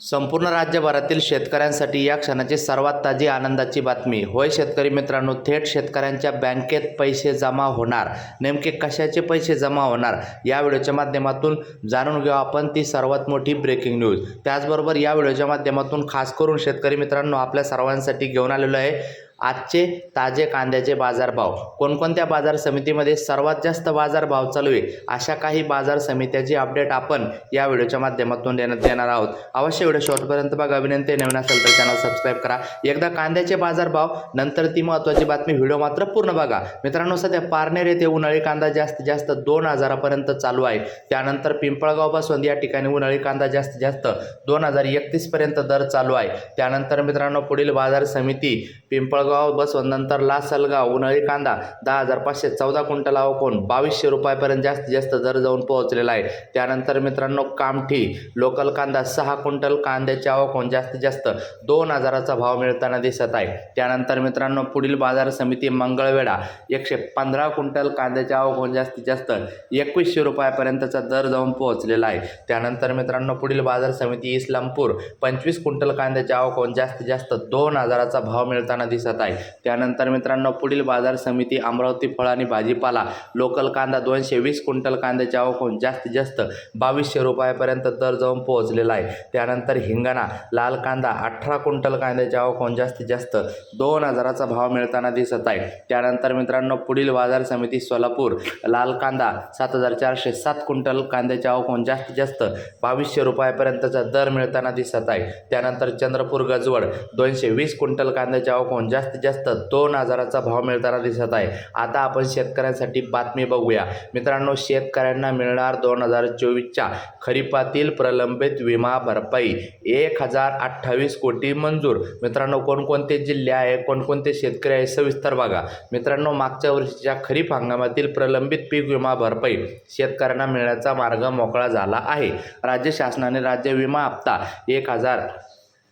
संपूर्ण राज्यभरातील शेतकऱ्यांसाठी या क्षणाची सर्वात ताजी आनंदाची बातमी. होय शेतकरी मित्रांनो थेट शेतकऱ्यांच्या बँकेत पैसे जमा होणार. नेमके कशाचे पैसे जमा होणार? या व्हिडिओच्या माध्यमातून जाणून घेऊ आपण ती सर्वात मोठी ब्रेकिंग न्यूज त्याचबरोबर या व्हिडिओच्या माध्यमातून खास करून शेतकरी मित्रांनो आपल्या सर्वांसाठी घेऊन आलेलो आहे आजचे ताजे कांद्याचे बाजारभाव. कोणकोणत्या बाजार समितीमध्ये सर्वात जास्त बाजारभाव चालू आहे? अशा काही बाजार समित्याची अपडेट आपण या व्हिडिओच्या माध्यमातून देण्यात येणार आहोत. अवश्य व्हिडिओ शॉर्टपर्यंत बघा. विनंती नवीन असेल तर चॅनल सबस्क्राईब करा. एकदा कांद्याचे बाजारभाव नंतर ती महत्त्वाची बातमी व्हिडिओ मात्र पूर्ण बघा. मित्रांनो सध्या पारनेर येथे उन्हाळी कांदा जास्तीत जास्त दोन हजारापर्यंत चालू आहे. त्यानंतर पिंपळगाव या ठिकाणी उन्हाळी कांदा जास्तीत जास्त दोन हजार एकतीसपर्यंत दर चालू आहे. त्यानंतर मित्रांनो पुढील बाजार समिती पिंपळगाव बसवंत नंतर लासलगाव उन्हाळी कांदा दहा हजार पाचशे चौदा क्विंटल अवकोन बावीसशे रुपयापर्यंत जास्तीत जास्त दर जाऊन पोहोचलेला आहे. त्यानंतर मित्रांनो कामठी लोकल कांदा सहा क्विंटल कांद्याचे अवकोन जास्तीत जास्त दोन हजाराचा भाव मिळताना दिसत आहे. त्यानंतर मित्रांनो पुढील बाजार समिती मंगळवेढा एकशे पंधरा क्विंटल कांद्याचे अवकोन जास्तीत जास्त एकवीसशे रुपयापर्यंतचा दर जाऊन पोहोचलेला आहे. त्यानंतर मित्रांनो पुढील बाजार समिती इस्लामपूर पंचवीस क्विंटल कांद्याचे अवकोन जास्तीत जास्त दोन हजाराचा भाव मिळताना दिसत आहे. त्यानंतर मित्रांनो पुढील बाजार समिती अमरावती फळ आणि भाजीपाला लोकल कांदा दोनशे वीस क्विंटल कांद्याचे आवकोन जास्तीत जास्त बावीसशे रुपयापर्यंत दर जाऊन पोहोचलेला आहे. त्यानंतर हिंगणा लाल कांदा अठरा क्विंटल कांद्याचे आवकोन जास्तीत जास्त दोन हजाराचा भाव मिळताना दिसत आहे. त्यानंतर मित्रांनो पुढील बाजार समिती सोलापूर लाल कांदा सात हजार चारशे सात क्विंटल कांद्याचे आवकोन जास्तीत जास्त बावीसशे रुपयापर्यंतचा दर मिळताना दिसत आहे. त्यानंतर चंद्रपूर गजवड दोनशे वीस क्विंटल कांद्याचे जास्त जास्तीत जास्त दोन हजाराचा भाव मिळताना दिसत आहे. आता आपण शेतकऱ्यांसाठी बातमी बघूया. मित्रांनो शेतकऱ्यांना मिळणार दोन हजार चोवीसच्या खरीपातील प्रलंबित विमा भरपाई. एक हजार अठ्ठावीस कोटी मंजूर. मित्रांनो कोणकोणते जिल्हे आहे कोणकोणते शेतकरी आहे सविस्तर बघा. मित्रांनो मागच्या वर्षीच्या खरीप हंगामातील प्रलंबित पीक विमा भरपाई शेतकऱ्यांना मिळण्याचा मार्ग मोकळा झाला आहे. राज्य शासनाने राज्य विमा हप्ता एक हजार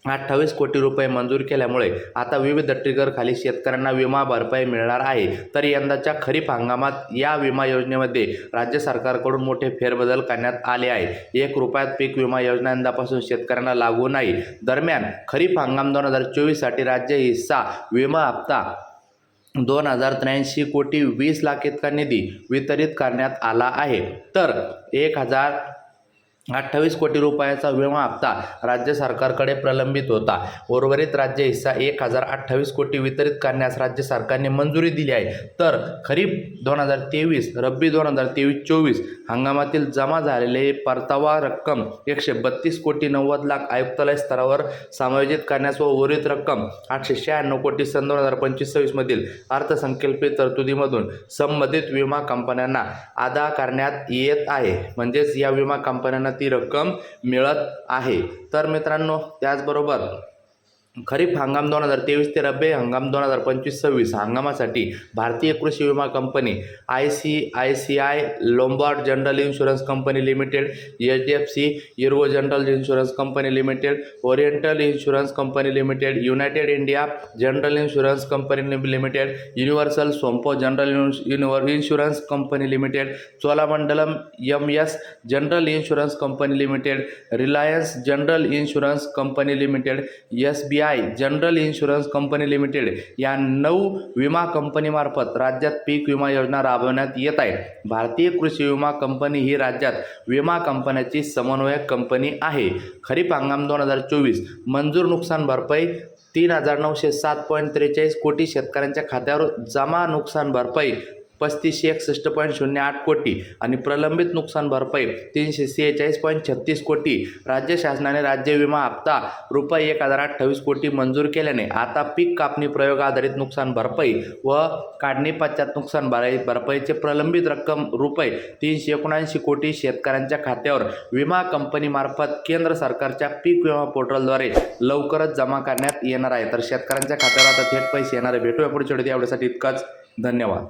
अठ्ठावीस कोटी रुपये मंजूर केल्यामुळे आता विविध ट्रिगरखाली शेतकऱ्यांना विमा भरपाई मिळणार आहे. तर यंदाच्या खरीप हंगामात या विमा योजनेमध्ये राज्य सरकारकडून मोठे फेरबदल करण्यात आले आहे एक रुपयात पीक विमा योजना यंदापासून शेतकऱ्यांना लागू नाही. दरम्यान खरीप हंगाम दोन हजार चोवीससाठी राज्य हिस्सा विमा हप्ता दोन हजार त्र्याऐंशी कोटी वीस लाख इतका निधी वितरित करण्यात आला आहे. तर एक हजार अठ्ठावीस कोटी रुपयाचा विमा हप्ता राज्य सरकारकडे प्रलंबित होता. उर्वरित राज्य हिस्सा एक हजार अठ्ठावीस कोटी वितरित करण्यास राज्य सरकारने मंजुरी दिली आहे. तर खरीप दोन हजार तेवीस रब्बी दोन हजार तेवीस चोवीस हंगामातील जमा झालेले परतावा रक्कम एकशे बत्तीस कोटी नव्वद लाख आयुक्तालय स्तरावर समायोजित करण्यास व उर्वरित रक्कम आठशे शहाण्णव कोटी सन दोन हजार पंचवीस सव्वीसमधील अर्थसंकल्पित तरतुदीमधून संबंधित विमा कंपन्यांना अदा करण्यात येत आहे. म्हणजेच या विमा कंपन्यांना ती रक्कम मिळत आहे. तर मित्रांनो त्याचबरोबर खरीप हंगाम दोन हजार तेवीस ते रब्बी हंगाम दोन हजार पंचवीस सव्वीस हंगामासाठी भारतीय कृषी विमा company I C I C I Lombard general insurance company limited H D F C ergo general insurance company limited oriental insurance company limited united India general insurance company limited universal Sompo general युनिव्हर insurance company limited Cholamandalam M S general insurance company limited Reliance general insurance company limited S B I general insurance company limited या नऊ विमा कंपनीमार्फत राज्यात पीक विमा योजना राबवण्यात येत आहे. भारतीय कृषी विमा कंपनी ही राज्यात विमा कंपन्याची समन्वयक कंपनी आहे. खरीप हंगाम दोन हजार चोवीस मंजूर नुकसान भरपाई तीन हजार नऊशे सात पॉईंट त्रेचाळीस कोटी शेतकऱ्यांच्या खात्यावर जमा नुकसान भरपाई पस्तीसशे एकसष्ट पॉईंट शून्य आठ कोटी आणि प्रलंबित नुकसान भरपाई तीनशे सेहेचाळीस पॉईंट छत्तीस कोटी. राज्य शासनाने राज्य विमा हप्ता रुपये एक हजार अठ्ठावीस कोटी मंजूर केल्याने आता पीक कापणी प्रयोग आधारित नुकसान भरपाई व काढणी पश्चात नुकसान भराई भरपाईचे प्रलंबित रक्कम रुपये तीनशे एकोणऐंशी कोटी शेतकऱ्यांच्या खात्यावर विमा कंपनीमार्फत केंद्र सरकारच्या पीक विमा पोर्टलद्वारे लवकरच जमा करण्यात येणार आहे. तर शेतकऱ्यांच्या खात्यावर आता थेट पैसे येणार आहे. भेटूया पुढच्या व्हिडिओत. एवढ्यासाठी इतकंच. धन्यवाद.